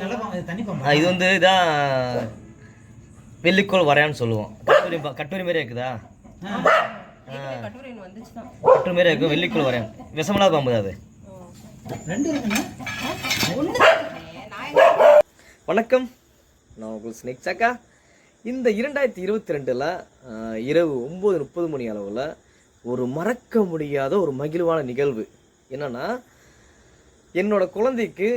இது தண்ணி பாம்பு? ஆ, இது வந்து இதான் வெள்ளிக்கோள் வரையான்னு சொல்லுவோம். கட்டுரி கட்டுரி மாதிரி இருக்குதா? கட்டுரைன்னு வந்துச்சு தான் கட்டுரி மாதிரி இருக்கும் வெள்ளிக்கோள் வரையான் விஷமில்லாத பாம்பு அது. வணக்கம். நான் உங்கள் ஸ்னேக் சாக்கா. இந்த இரண்டாயிரத்தி இருபத்தி ரெண்டில் இரவு ஒம்பது முப்பது மணி அளவில் ஒரு மறக்க முடியாத ஒரு மகிழ்வான நிகழ்வு. என்னன்னா என்னோட குழந்தைக்கு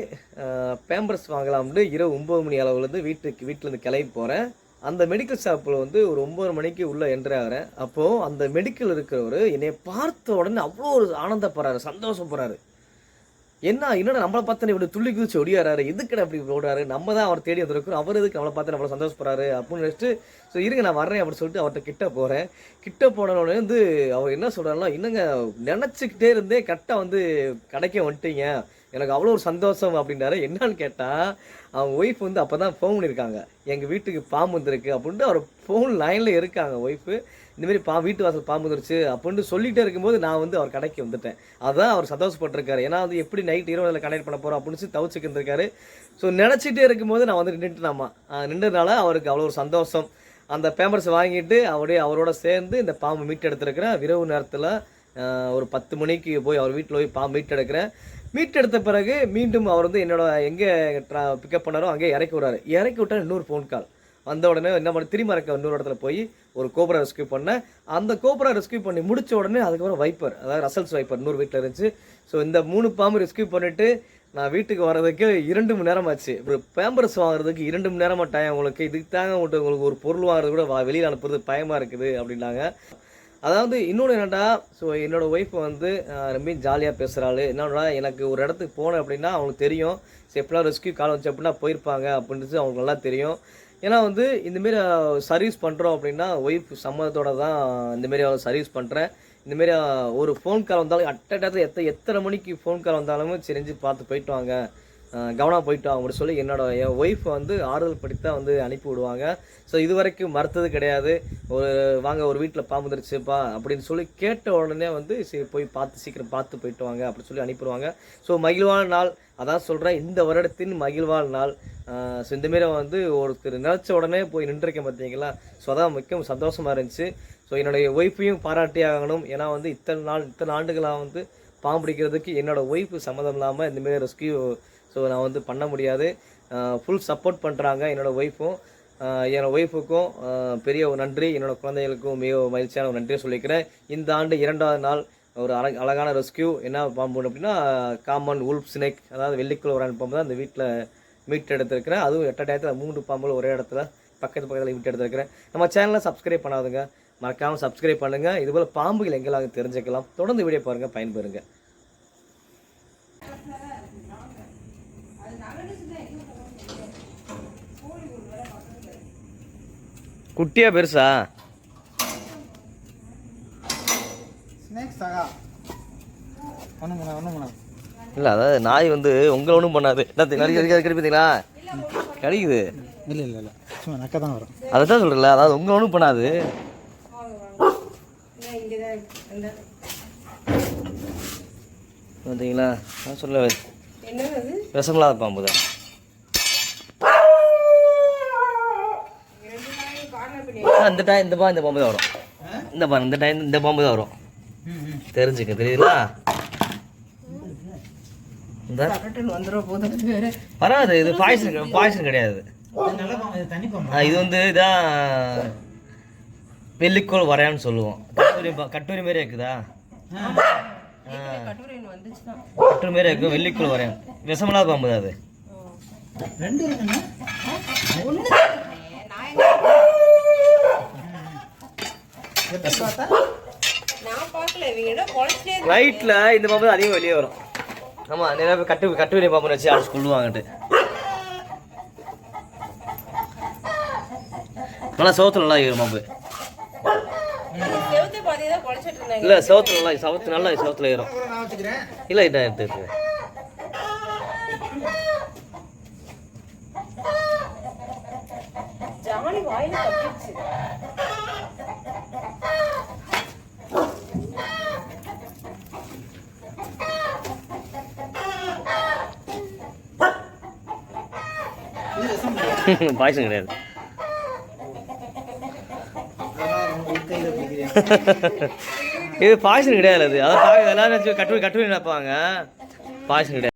பேம்பர்ஸ் வாங்கலாம்னு இரவு ஒம்பது மணி அளவுலேருந்து வீட்டுக்கு வீட்டிலேருந்து கிளம்பி போகிறேன் அந்த மெடிக்கல் ஷாப்பில் வந்து ஒரு ஒம்பது மணிக்கு உள்ளே என்ட்ரி ஆகிறேன். அப்போது அந்த மெடிக்கல் இருக்கிறவர் என்னை பார்த்த உடனே அவ்வளோ ஒரு ஆனந்தப்படுறாரு சந்தோஷப்படுறாரு என்ன என்னடா நம்மளை பார்த்து இப்படி துள்ளி குதிச்சு ஒடியாராரு எதுக்குடா அப்படி ஓடுறாரு? நம்ம தான் அவர் தேடி வந்திருக்கோம் அவர் எதுக்கு நம்மளை பார்த்து நம்மளை சந்தோஷப்படுறாரு அப்படின்னு நினச்சிட்டு ஸோ இருங்க நான் வர்றேன் அப்படின்னு சொல்லிட்டு அவர்கிட்ட கிட்ட போகிறேன் கிட்ட போன வந்து அவர் என்ன சொல்கிறாருன்னா இன்னங்க நினச்சிக்கிட்டே இருந்தே கரெக்டாக வந்து கடைக்க வந்துட்டீங்க. எனக்கு அவ்வளோ ஒரு சந்தோஷம் அப்படின்னாரு என்னன்னு கேட்டால் அவங்க ஒய்ஃப் வந்து அப்போ தான் ஃபோன் பண்ணியிருக்காங்க. எங்கள் வீட்டுக்கு பாம்பு வந்துருக்கு அப்படின்ட்டு அவர் ஃபோன் லைனில் இருக்காங்க ஒய்ஃபு இந்தமாரி பா வீட்டு வாசல் பாம்பு வந்துருச்சு அப்படின்ட்டு சொல்லிகிட்டே இருக்கும்போது நான் வந்து அவர் கடைக்கு வந்துட்டேன். அதான் அவர் சந்தோஷப்பட்டிருக்காரு. ஏன்னா வந்து எப்படி நைட் இரவு கனெக்ட் பண்ண போகிறோம் அப்படின்னு சொல்லி தவிச்சுக்கு ஸோ நினச்சிட்டே இருக்கும்போது நான் வந்து நின்றுட்டேனாமா? நின்றதுனால அவருக்கு அவ்வளோ ஒரு சந்தோஷம். அந்த பேம்பர்ஸ் வாங்கிட்டு அவருடைய அவரோட சேர்ந்து இந்த பாம்பு மீட் எடுத்துருக்கிறேன் இரவு நேரத்தில் ஒரு பத்து மணிக்கு போய் அவர் வீட்டில் போய் பாம்பு மீட் எடுக்கிறேன் மீட்டெடுத்த பிறகு மீண்டும் அவர் வந்து என்னோட எங்கே ட்ரா பிக்கப் பண்ணாரோ அங்கே இறக்கி விடுறாரு இறக்கி விட்டால் இன்னொரு ஃபோன் கால் வந்த உடனே என்ன பண்ண திரும்ப இருக்க இன்னொரு இடத்துல போய் ஒரு கோப்ரா ரெஸ்கியூ பண்ணேன் அந்த கோப்ரா ரெஸ்கியூ பண்ணி முடிச்ச உடனே அதுக்கப்புறம் வைப்பர் அதாவது ரசல்ஸ் வைப்பர் இன்னொரு வீட்டில் இருந்துச்சு. ஸோ இந்த மூணு பாம்பு ரெஸ்கியூ பண்ணிட்டு நான் வீட்டுக்கு வர்றதுக்கு இரண்டு மணி நேரம் ஆச்சு. ஒரு பேம்பர்ஸ் வாங்குறதுக்கு இரண்டு மணி நேரமாக டைம் உங்களுக்கு இதுக்கு தாங்க உங்களுக்கு உங்களுக்கு ஒரு பொருள் வாங்குறது கூட வா- அனுப்புறது பயமாக இருக்குது அப்படின்னாங்க. அதாவது இன்னொன்று என்னடா ஸோ என்னோட ஒய்ஃப் வந்து ரொம்ப ஜாலியாக பேசுகிறாள் என்னடா எனக்கு ஒரு இடத்துக்கு போனேன் அப்படின்னா அவங்களுக்கு தெரியும். ஸோ எப்படிலாம் ரெஸ்கியூ கால் வச்சு அப்படின்னா போயிருப்பாங்க அப்படின்றது அவங்களுக்கு நல்லா தெரியும். ஏன்னா வந்து இந்தமாரி சர்வீஸ் பண்ணுறோம் அப்படின்னா ஒய்ஃப் சம்மதத்தோடு தான் இந்தமாரி சர்வீஸ் பண்ணுறேன் இந்தமாரி ஒரு ஃபோன் கால் வந்தாலும் அட் டயத்தில் எத்த எத்தனை மணிக்கு ஃபோன் கால் வந்தாலும் செஞ்சு பார்த்து போயிட்டு வாங்க. கவனம் போயிட்டோம் வாங்க சொல்லி என்னோட என் ஒய்ஃப் வந்து ஆறுதல் படித்தா வந்து அனுப்பி விடுவாங்க. ஸோ இது வரைக்கும் மறுத்தது கிடையாது. ஒரு வாங்க ஒரு வீட்டில் பாம்பு வந்துருச்சுப்பா அப்படின்னு சொல்லி கேட்ட உடனே வந்து சரி போய் பார்த்து சீக்கிரம் பார்த்து போயிட்டு வாங்க அப்படின்னு சொல்லி அனுப்பிடுவாங்க. ஸோ மகிழ்வான நாள். அதான் சொல்கிறேன் இந்த வருடத்தின் மகிழ்வான நாள். ஸோ இந்தமாரி வந்து ஒருத்தர் நினச்ச உடனே போய் நின்றுருக்கேன் பார்த்தீங்களா ஸோ அதான் மிக்கவும் சந்தோஷமாக இருந்துச்சு. ஸோ என்னுடைய ஒய்ஃபையும் பாராட்டி ஆகணும். ஏன்னா வந்து இத்தனை நாள் இத்தனை ஆண்டுகளாக வந்து பாம்பு பிடிக்கிறதுக்கு ஒய்ஃபு சம்மதம் இல்லாமல் இந்தமாரி ரெஸ்கியூ ஸோ நான் வந்து பண்ண முடியாது. ஃபுல் சப்போர்ட் பண்ணுறாங்க என்னோட ஒய்ஃபும் என்னோடய ஒய்ஃபுக்கும் பெரிய ஒரு நன்றி. என்னோடய குழந்தைகளுக்கும் மிக மகிழ்ச்சியான ஒரு நன்றியை சொல்லிக்கிறேன். இந்த ஆண்டு இரண்டாவது நாள் ஒரு அழ அழகான ரெஸ்கியூ என்ன பாம்பு அப்படின்னா காமன் உல்ப் ஸ்னேக் அதாவது வெள்ளிக்குள்ள ஒரு பாம்பு தான் அந்த வீட்டில் மீட் எடுத்திருக்கிறேன். அதுவும் எட்ட டயத்தில் மூன்று பாம்புகள் ஒரே இடத்துல பக்கத்து பக்கத்தில் மீட் எடுத்திருக்கிறேன். நம்ம சேனலை சப்ஸ்கிரைப் பண்ணாதுங்க. மறக்காமல் சப்ஸ்கிரைப் பண்ணுங்கள் இதுபோல் பாம்புகள் எங்கெல்லாம் தெரிஞ்சுக்கலாம். தொடர்ந்து வீடியோ பாருங்கள் பயன்பெறுங்க. குட்டியா பெருசா? ஸ்னேக் சகா இல்லை அதாவது நாய் வந்து உங்களை ஒன்றும் பண்ணாது. என்ன கடி கடி கடி பார்த்தீங்களா? கடிக்குது. இல்லை இல்லை இல்லை. சும்மா நக்க தான் வரும். அதை தான் சொல்கிறல அதாவது உங்களை ஒன்றும் பண்ணாது. பார்த்தீங்களா? நான் சொல்ல என்னது? அது விஷமில்லாத பாம்பு தான் இந்த டைம் இந்த பா இந்த பாம்பு தான் வரும். இந்த பாரு இந்த டைம் இந்த பாம்பு தான் வரும். தெரிஞ்சுக்க தெரியுதுங்களா இந்த பரவாயில்ல இது பாய்சன் பாய்சன் கிடையாது. இது வந்து இதான் வெள்ளிக்கோள் வரையான்னு சொல்லுவோம். கட்டுரை கட்டுரை கட்டுரி மாரி இருக்குதா? கட்டுரைன்னு வந்துச்சு தான் கட்டுரி மாரி இருக்கும் வெள்ளிக்கோள் பாம்பு தான் அது. ரெண்டு நைட்டில் இந்த பாம்பு தான் அதிகம் வெளியே வரும். ஆமாம் நிறைய பேர் கட்டு கட்டுரை பாம்பு வச்சு அடிச்சு கொள்ளுவாங்கட்டு நல்லா சோத்துல நல்லா ஏறும் பாம்பு செவத்தை பாதி தான் குழச்சிட்டு இருந்தாங்க இல்லை சோத்துல நல்லா சவத்து நல்லா சோத்துல ஏறும். அப்புறம் நான் வச்சுக்கிறேன். இல்லை இதான் எடுத்து எடுத்து? பாய்சன் கிடையாது. இது பாய்சன் கிடையாது. அது அதை எல்லாரும் கட்டுரை கட்டுரை நினைப்பாங்க பாய்சன் கிடையாது.